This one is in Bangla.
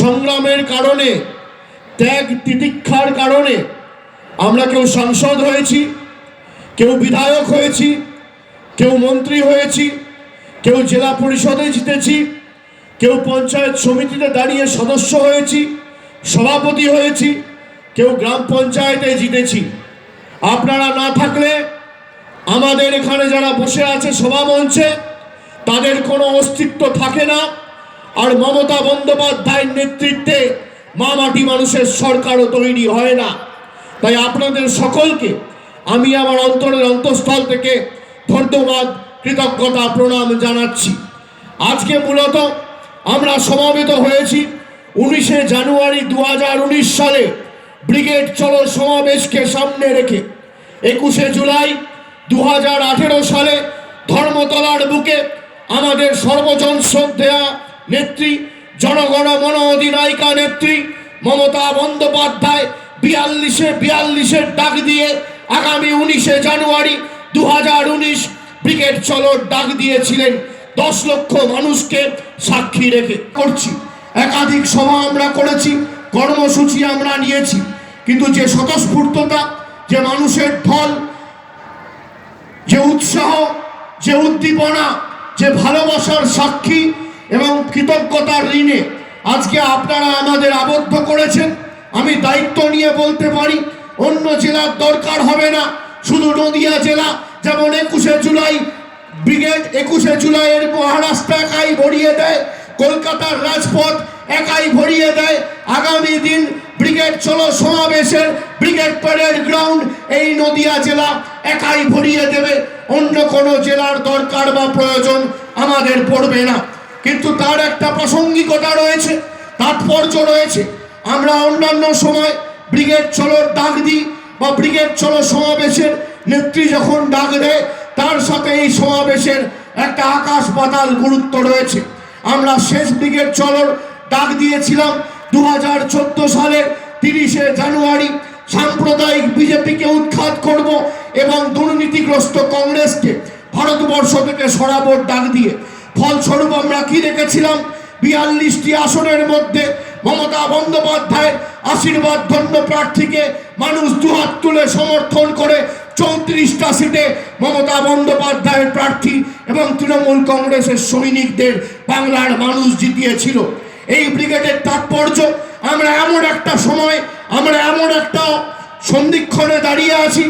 সংগ্রামের কারণে, ত্যাগ তিতিক্ষার কারণে আমরা কেউ সাংসদ হয়েছি, কেউ বিধায়ক হয়েছি, কেউ মন্ত্রী হয়েছি, কেউ জেলা পরিষদে জিতেছি, কেউ পঞ্চায়েত সমিতিতে দাঁড়িয়ে সদস্য হয়েছি, সভাপতি হয়েছি, কেউ গ্রাম পঞ্চায়েতে জিতেছি। আপনারা না থাকলে আমাদের এখানে যারা বসে আছে সভা মঞ্চে, তাদের কোনো অস্তিত্ব থাকে না। আর মমতা বন্দ্যোপাধ্যায়ের নেতৃত্বে মামাটি মানুষের সরকারও তৈরি হয় না। তাই আপনাদের সকলকে আমি আমার অন্তরের অন্তঃস্থল থেকে ধন্যবাদ, কৃতজ্ঞতা প্রণাম জানাচ্ছি। আজকে মূলত আমরা সমাবেত হয়েছি উনিশে জানুয়ারি দু হাজার উনিশ সালে ব্রিগেড চলো সমাবেশকে সামনে রেখে। একুশে জুলাই দু হাজার আঠেরো সালে ধর্মতলার বুকে আমাদের সর্বজন শ্রদ্ধেয়া নেত্রী, জনগণ মন অধিনায়িকা নেত্রী, মমতা বন্দ্যোপাধ্যায় বিয়াল্লিশে বিয়াল্লিশের ডাক দিয়ে আগামী উনিশে জানুয়ারি দু উনিশ ব্রিগেড চলোর ডাক দিয়েছিলেন। দশ লক্ষ মানুষকে সাক্ষী রেখে করছি। একাধিক সভা আমরা করেছি, কর্মসূচি আমরা নিয়েছি। কিন্তু যে স্বতঃস্ফূর্ততা, যে মানুষের ঢল, যে উৎসাহ, যে উদ্দীপনা, যে ভালোবাসার সাক্ষী এবং কৃতজ্ঞতার ঋণে আজকে আপনারা আমাদের আবদ্ধ করেছেন। আমি দায়িত্ব নিয়ে বলতে পারি, অন্য জেলার দরকার হবে না। শুধু নদিয়া জেলা, যেমন একুশে জুলাই, ব্রিগেড একুশে জুলাইয়ের মহারাষ্ট্র একাই ভরিয়ে দেয়, কলকাতার রাজপথ একাই ভরিয়ে দেয়। আগামী দিন ব্রিগেড চলো সমাবেশের ব্রিগেড প্যারেড গ্রাউন্ড এই নদিয়া জেলা একাই ভরিয়ে দেবে। অন্য কোনো জেলার দরকার বা প্রয়োজন আমাদের পড়বে না। কিন্তু তার একটা প্রাসঙ্গিকতা রয়েছে, তাৎপর্য রয়েছে। আমরা অন্যান্য সময় ব্রিগেড চলোর ডাক দিই বা ব্রিগেড চলো সমাবেশের নেত্রী যখন ডাক দেয়, তার সাথে এই সমাবেশের একটা আকাশ পাতাল গুরুত্ব রয়েছে। আমরা শেষ ব্রিগেড চলোর ডাক দিয়েছিলাম দু হাজার চোদ্দ সালের তিরিশে জানুয়ারি। সাম্প্রদায়িক বিজেপিকে উৎখাত করব এবং দুর্নীতিগ্রস্ত কংগ্রেসকে ভারতবর্ষ থেকে সরাবোর ডাক দিয়ে। ফলস্বরূপ আমরা কি দেখেছিলাম? বিয়াল্লিশটি আসনের মধ্যে মমতা বন্দ্যোপাধ্যায়ের আশীর্বাদ ধন্য প্রার্থীকে মানুষ দুহাত তুলে সমর্থন করে চৌত্রিশটা সিটে মমতা বন্দ্যোপাধ্যায়ের প্রার্থী এবং তৃণমূল কংগ্রেসের সৈনিকদের বাংলার মানুষ জিতিয়েছিল। এই ব্রিগেডের তাৎপর্য, আমরা এমন একটা সময়, আমরা এমন একটা সন্ধিক্ষণে দাঁড়িয়ে আছি